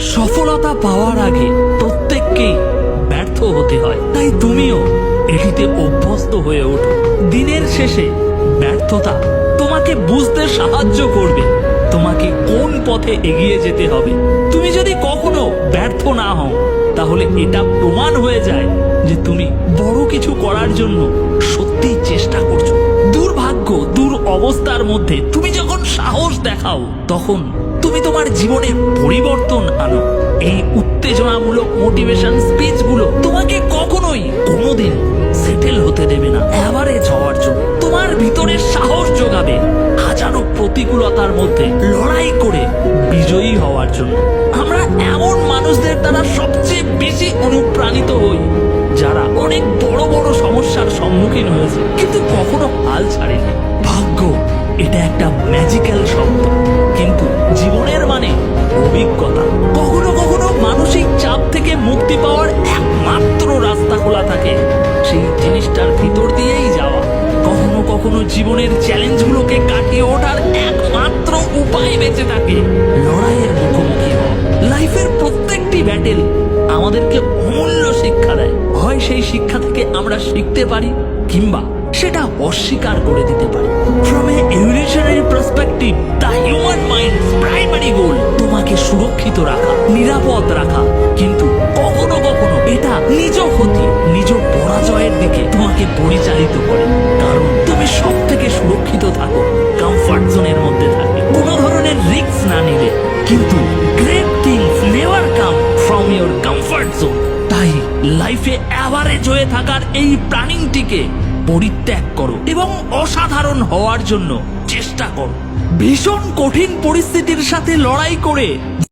সফলতা পাওয়ার আগে প্রত্যেককেই ব্যর্থ হতে হয়। তাই তুমিও এটিতে অভ্যস্ত হয়ে ওঠো। দিনের শেষে ব্যর্থতা তোমাকে বুঝতে সাহায্য করবে। তোমাকে কোন পথে এগিয়ে যেতে হবে? তুমি যদি কখনো ব্যর্থ না হও, তাহলে এটা প্রমাণ হয়ে যায় যে তুমি বড় কিছু করার জন্য সত্যিই চেষ্টা করছ। দুর্ভাগ্য দূর অবস্থার মধ্যে তুমি দেখাও। তখন তুমি তোমার জীবনে পরিবর্তন আনো। এই উত্তেজনামূলক মোটিভেশন স্পিচগুলো তোমাকে কখনোই কোনোদিন সেটেল হতে দেবে না। অ্যাভারেজ হওয়ার জন্য। তোমার ভিতরে সাহস যোগাবে হাজারো প্রতিকূলতার মধ্যে লড়াই করে বিজয়ী হওয়ার জন্য। আমরা এমন মানুষদের দ্বারা সবচেয়ে বেশি অনুপ্রাণিত হই, যারা অনেক বড় বড় সমস্যার সম্মুখীন হয়েছে, কিন্তু কখনো হাল এটা ম্যাজিক্যাল শব্দ কিন্তু জীবনের মানে অভিজ্ঞতা। কখনো কখনো মানসিক চাপ থেকে মুক্তি পাওয়ার একমাত্র রাস্তা খোলা থাকে, সেই জিনিসটার ভিতর দিয়েই যাওয়া। কখনো কখনো জীবনের চ্যালেঞ্জগুলোকে কাটিয়ে ওঠার একমাত্র উপায় বেঁচে থাকে, লড়াইয়ের মুখোমুখি হওয়া। লাইফের প্রত্যেকটি ব্যাটেল আমাদেরকে অমূল্য শিক্ষা দেয়। হয় সেই শিক্ষা থেকে আমরা শিখতে পারি, কিংবা সেটা অস্বীকার করে দিতে পারি। From a evolutionary perspective the human mind primary goal তোমাকে সুরক্ষিত রাখা, নিরাপদ রাখা। কিন্তু কখনো কখনো এটা নিজ ক্ষতি, নিজ পরাজয়ের দিকে তোমাকে পরিচালিত করে। কারণ তুমি সব থেকে সুরক্ষিত থাকো কমফর্ট জোনের মধ্যে থাকে কোনো ধরনের রিস্ক না নিলে, কিন্তু great things never come from your comfort zone তাই লাইফে অ্যাভারেজ হয়ে থাকার এই প্ল্যানিংটিকে পরিত্যাগ করো এবং অসাধারণ হওয়ার জন্য চেষ্টা করো। ভীষণ কঠিন পরিস্থিতির সাথে লড়াই করে